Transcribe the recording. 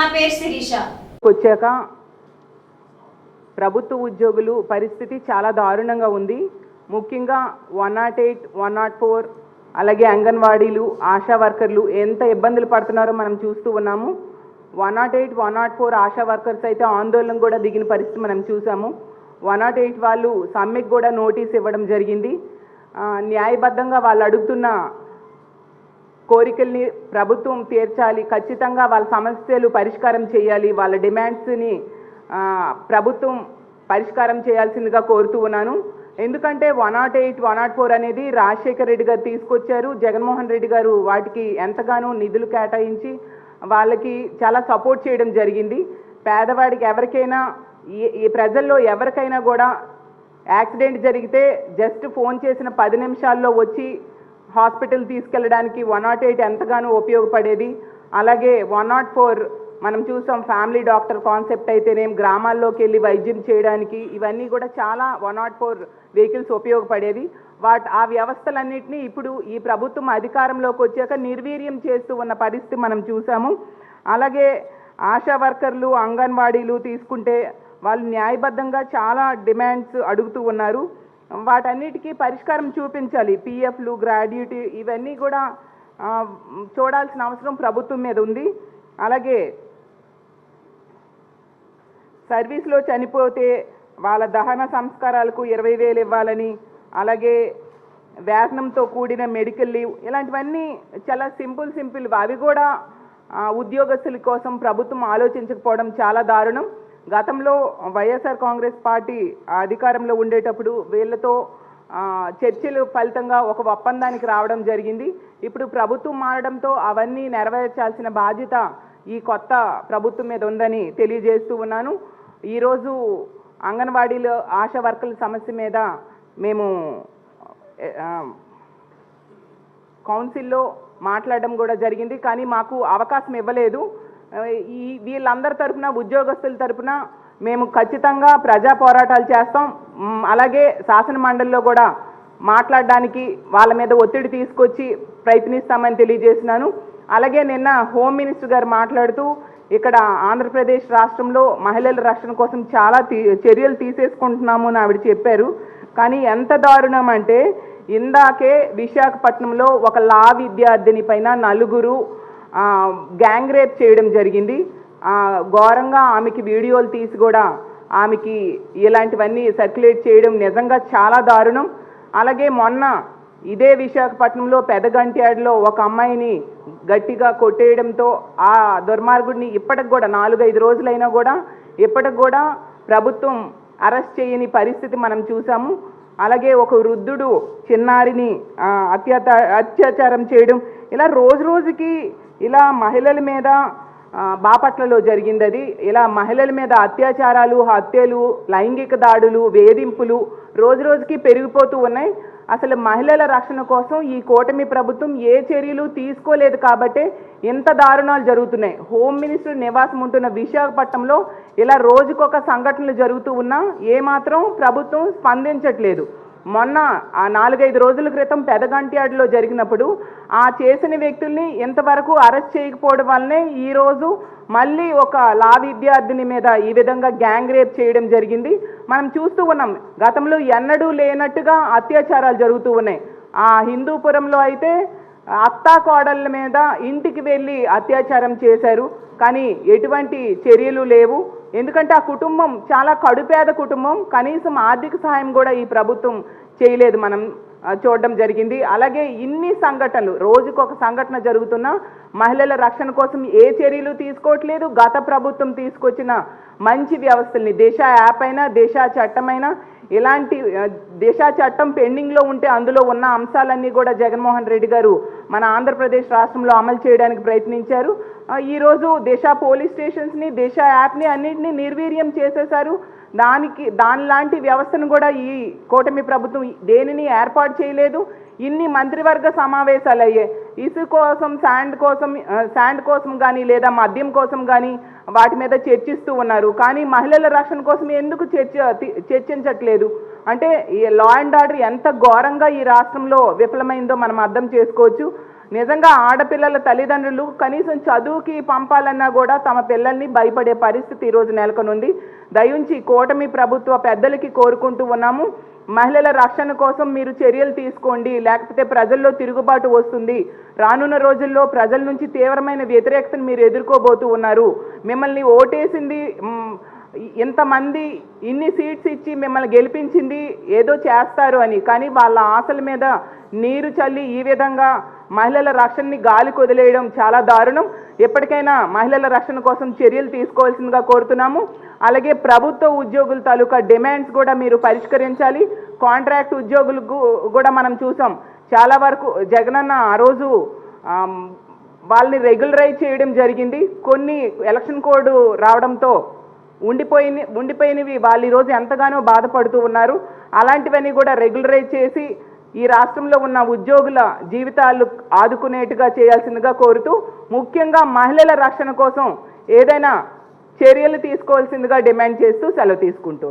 నా పేరు శిరీష. వచ్చాక ప్రభుత్వ ఉద్యోగులు పరిస్థితి చాలా దారుణంగా ఉంది. ముఖ్యంగా one nought eight one nought four అలాగే అంగన్వాడీలు ఆశా వర్కర్లు ఎంత ఇబ్బందులు పడుతున్నారో మనం చూస్తూ ఉన్నాము. One nought eight one nought four ASHA workers అయితే ఆందోళన కూడా దిగిన పరిస్థితి మనం చూసాము వన్ నాట్ ఎయిట్ వాళ్ళు సమ్మెకి కూడా నోటీస్ ఇవ్వడం జరిగింది. న్యాయబద్ధంగా వాళ్ళు అడుగుతున్న కోరికల్ని ప్రభుత్వం తీర్చాలి ఖచ్చితంగా వాళ్ళ సమస్యలు పరిష్కారం చేయాలి వాళ్ళ డిమాండ్స్ని ప్రభుత్వం పరిష్కారం చేయాల్సిందిగా కోరుతూ ఉన్నాను. ఎందుకంటే one nought eight one nought four అనేది రాజశేఖర రెడ్డి గారు తీసుకొచ్చారు. జగన్మోహన్ రెడ్డి గారు వాటికి ఎంతగానో నిధులు కేటాయించి వాళ్ళకి చాలా సపోర్ట్ చేయడం జరిగింది. పేదవాడికి ఎవరికైనా ఈ ఈ ప్రజల్లో ఎవరికైనా కూడా యాక్సిడెంట్ జరిగితే జస్ట్ ఫోన్ చేసిన పది నిమిషాల్లో వచ్చి హాస్పిటల్ తీసుకెళ్ళడానికి వన్ నాట్ ఎయిట్ ఎంతగానో ఉపయోగపడేది. అలాగే వన్ నాట్ ఫోర్ మనం చూసాం ఫ్యామిలీ డాక్టర్ కాన్సెప్ట్ అయితేనేం గ్రామాల్లోకి వెళ్ళి వైద్యం చేయడానికి ఇవన్నీ కూడా చాలా వన్ నాట్ ఫోర్ వెహికల్స్ ఉపయోగపడేది వాట్ ఆ వ్యవస్థలన్నింటినీ ఇప్పుడు ఈ ప్రభుత్వం అధికారంలోకి వచ్చాక నిర్వీర్యం చేస్తూ ఉన్న పరిస్థితి మనం చూసాము. అలాగే ఆశా వర్కర్లు అంగన్వాడీలు తీసుకుంటే వాళ్ళు న్యాయబద్ధంగా చాలా డిమాండ్స్ అడుగుతూ ఉన్నారు. వాటన్నిటికీ పరిష్కారం చూపించాలి. పిఎఫ్లు గ్రాడ్యుటీ ఇవన్నీ కూడా చూడాల్సిన అవసరం ప్రభుత్వం మీద ఉంది. అలాగే సర్వీస్లో చనిపోతే వాళ్ళ దహన సంస్కారాలకు ఇరవై వేలు ఇవ్వాలని అలాగే వేతనంతో కూడిన మెడికల్ లీవ్ ఇలాంటివన్నీ చాలా సింపుల్ సింపుల్ అవి కూడా ఉద్యోగస్తుల కోసం ప్రభుత్వం ఆలోచించకపోవడం చాలా దారుణం. గతంలో వైఎస్ఆర్ కాంగ్రెస్ పార్టీ అధికారంలో ఉండేటప్పుడు వీళ్ళతో చర్చలు ఫలితంగా ఒక ఒప్పందానికి రావడం జరిగింది. ఇప్పుడు ప్రభుత్వం మారడంతో అవన్నీ నెరవేర్చాల్సిన బాధ్యత ఈ కొత్త ప్రభుత్వం మీద ఉందని తెలియజేస్తూ ఉన్నాను. ఈరోజు అంగన్వాడీలో ఆశా వర్కర్ల సమస్య మీద మేము కౌన్సిల్లో మాట్లాడడం కూడా జరిగింది. కానీ మాకు అవకాశం ఇవ్వలేదు. ఈ వీళ్ళందరి తరపున ఉద్యోగస్తుల తరపున మేము ఖచ్చితంగా ప్రజా పోరాటాలు చేస్తాం. అలాగే శాసన మండలిలో కూడా మాట్లాడడానికి వాళ్ళ మీద ఒత్తిడి తీసుకొచ్చి ప్రయత్నిస్తామని తెలియజేసినాను అలాగే నిన్న హోమ్ మినిస్టర్ గారు మాట్లాడుతూ ఇక్కడ ఆంధ్రప్రదేశ్ రాష్ట్రంలో మహిళల రక్షణ కోసం చాలా తీ- చర్యలు తీసేసుకుంటున్నాము అని ఆవిడ చెప్పారు. కానీ ఎంత దారుణం అంటే ఇందాకే విశాఖపట్నంలో ఒక లా విద్యార్థిని పైన నలుగురు గ్యాంగ్ రేప్ చేయడం జరిగింది. ఘోరంగా ఆమెకి వీడియోలు తీసి కూడా ఆమెకి ఇలాంటివన్నీ సర్క్యులేట్ చేయడం నిజంగా చాలా దారుణం. అలాగే మొన్న ఇదే విశాఖపట్నంలో పెదగంట్యాడలో ఒక అమ్మాయిని గట్టిగా కొట్టేయడంతో ఆ దుర్మార్గుడిని ఇప్పటికి కూడా నాలుగైదు రోజులైనా కూడా ఇప్పటికి కూడా ప్రభుత్వం అరెస్ట్ చేయని పరిస్థితి మనం చూసాము. అలాగే ఒక వృద్ధుడు చిన్నారిని అత్యాచారం చేయడం. ఇలా రోజు రోజుకి ఇలా మహిళల మీద బాపట్లలో జరిగింది అది ఇలా మహిళల మీద అత్యాచారాలు హత్యలు లైంగిక దాడులు వేధింపులు రోజు రోజుకి పెరిగిపోతూ ఉన్నాయి. అసలు మహిళల రక్షణ కోసం ఈ కూటమి ప్రభుత్వం ఏ చర్యలు తీసుకోలేదు కాబట్టే ఇంత దారుణాలు జరుగుతున్నాయి. హోమ్ మినిస్టర్ నివాసం ఉంటున్న విశాఖపట్నంలో ఇలా రోజుకొక సంఘటనలు జరుగుతూ ఉన్నా ఏమాత్రం ప్రభుత్వం స్పందించట్లేదు. మొన్న ఆ నాలుగైదు రోజుల క్రితం పెదగంట్యాడులో జరిగినప్పుడు ఆ చేసిన వ్యక్తుల్ని ఇంతవరకు అరెస్ట్ చేయకపోవడం వల్లనే ఈరోజు మళ్ళీ ఒక లా విద్యార్థిని మీద ఈ విధంగా గ్యాంగ్ రేప్ చేయడం జరిగింది. మనం చూస్తూ ఉన్నాం గతంలో ఎన్నడూ లేనట్టుగా అత్యాచారాలు జరుగుతూ ఉన్నాయి. ఆ హిందూపురంలో అయితే అత్తా కోడళ్ళ మీద ఇంటికి వెళ్ళి అత్యాచారం చేశారు. కానీ ఎటువంటి చర్యలు లేవు. ఎందుకంటే ఆ కుటుంబం చాలా కడుపేద కుటుంబం. కనీసం ఆర్థిక సహాయం కూడా ఈ ప్రభుత్వం చేయలేదు మనం చూడడం జరిగింది. అలాగే ఇన్ని సంఘటనలు రోజుకొక సంఘటన జరుగుతున్న మహిళల రక్షణ కోసం ఏ చర్యలు తీసుకోవట్లేదు. గత ప్రభుత్వం తీసుకొచ్చిన మంచి వ్యవస్థల్ని దేశ యాప్ అయినా దేశ చట్టమైనా ఇలాంటి ఆ, చట్టం పెండింగ్లో ఉంటే అందులో ఉన్న అంశాలన్నీ కూడా జగన్మోహన్ రెడ్డి గారు మన ఆంధ్రప్రదేశ్ రాష్ట్రంలో అమలు చేయడానికి ప్రయత్నించారు. ఈరోజు దేశ పోలీస్ స్టేషన్స్ని దిశ యాప్ని అన్నింటినీ నిర్వీర్యం చేసేశారు. దానికి దానిలాంటి వ్యవస్థను కూడా ఈ కూటమి ప్రభుత్వం దేనిని ఏర్పాటు చేయలేదు. ఇన్ని మంత్రివర్గ సమావేశాలు అయ్యాయి ఇసు కోసం శాండ్ కోసం శాండ్ కోసం కానీ లేదా మద్యం కోసం కానీ వాటి మీద చర్చిస్తూ ఉన్నారు. కానీ మహిళల రక్షణ కోసం ఎందుకు చర్చ చర్చించట్లేదు? అంటే ఈ లా అండ్ ఆర్డర్ ఎంత ఘోరంగా ఈ రాష్ట్రంలో విఫలమైందో మనం అర్థం చేసుకోవచ్చు. నిజంగా ఆడపిల్లల తల్లిదండ్రులు కనీసం చదువుకి పంపాలన్నా కూడా తమ పిల్లల్ని భయపడే పరిస్థితి ఈరోజు నెలకొనుంది. దయించి కూటమి ప్రభుత్వ పెద్దలకి కోరుకుంటూ ఉన్నాము. మహిళల రక్షణ కోసం మీరు చర్యలు తీసుకోండి. లేకపోతే ప్రజల్లో తిరుగుబాటు వస్తుంది. రానున్న రోజుల్లో ప్రజల నుంచి తీవ్రమైన వ్యతిరేకతను మీరు ఎదుర్కోబోతూ ఉన్నారు. మిమ్మల్ని ఓటేసింది ఇంతమంది ఇన్ని సీట్స్ ఇచ్చి మిమ్మల్ని గెలిపించింది ఏదో చేస్తారు అని. కానీ వాళ్ళ ఆశల మీద నీరు చల్లి ఈ విధంగా మహిళల రక్షణని గాలి కొదిలేయడం చాలా దారుణం. ఎప్పటికైనా మహిళల రక్షణ కోసం చర్యలు తీసుకోవాల్సిందిగా కోరుతున్నాము. అలాగే ప్రభుత్వ ఉద్యోగుల తాలూకా డిమాండ్స్ కూడా మీరు పరిష్కరించాలి. కాంట్రాక్ట్ ఉద్యోగులకు కూడా మనం చూసాం. చాలా వరకు జగనన్న ఆ రోజు వాళ్ళని రెగ్యులరైజ్ చేయడం జరిగింది. కొన్ని ఎలక్షన్ కోడ్ రావడంతో ఉండిపోయిన ఉండిపోయినవి. వాళ్ళు ఈరోజు ఎంతగానో బాధపడుతూ ఉన్నారు. అలాంటివన్నీ కూడా రెగ్యులరైజ్ చేసి ఈ రాష్ట్రంలో ఉన్న ఉద్యోగుల జీవితాలు ఆదుకునేట్టుగా చేయాల్సిందిగా కోరుతూ ముఖ్యంగా మహిళల రక్షణ కోసం ఏదైనా చర్యలు తీసుకోవాల్సిందిగా డిమాండ్ చేస్తూ సెలవు తీసుకుంటూ